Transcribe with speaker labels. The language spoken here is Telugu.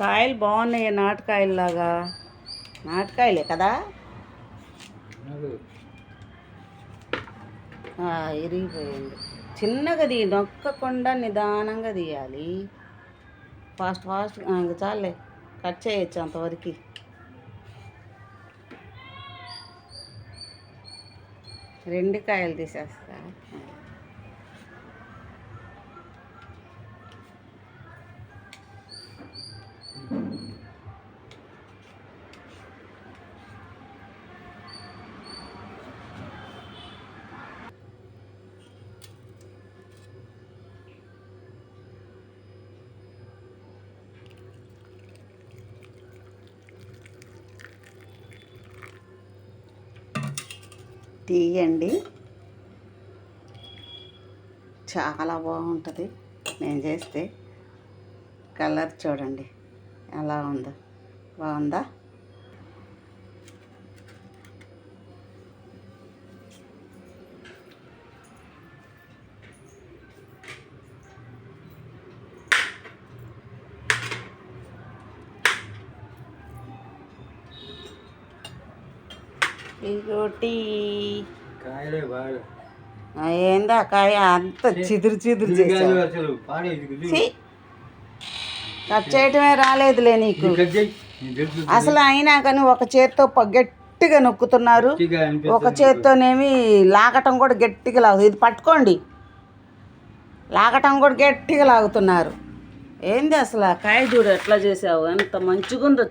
Speaker 1: కాయలు బాగున్నాయి నాటుకాయల్లాగా? నాటుకాయలే కదా? ఇరిగిపోయింది. చిన్నగా తీ నొక్కకుండా నిదానంగా తీయాలి. ఫాస్ట్ ఫాస్ట్ ఇంక చాలే. కట్ చేయొచ్చు అంతవరకు. రెండు కాయలు తీసేస్తా. తీయండి. చాలా బాగుంటుంది. నేను చేస్తే కలర్ చూడండి. ఎలా ఉందో. బాగుందా? ఇంకోటి ఏందా కాయ? అంత చిదురు చిదురు చేసావు! కట్ చేయటమే రాలేదులే నీకు. అసలు అయినా కానీ ఒక చేత్తో ప- గట్టిగా నొక్కుతున్నారు. ఒక చేత్తోనేమి లాగటం కూడా గట్టిగా లాగు ఇది పట్టుకోండి. లాగటం కూడా గట్టిగా లాగుతున్నారు. ఏంది అసలు ఆ కాయ చూడు ఎట్లా చేసావు ఎంత మంచిగా ఉందో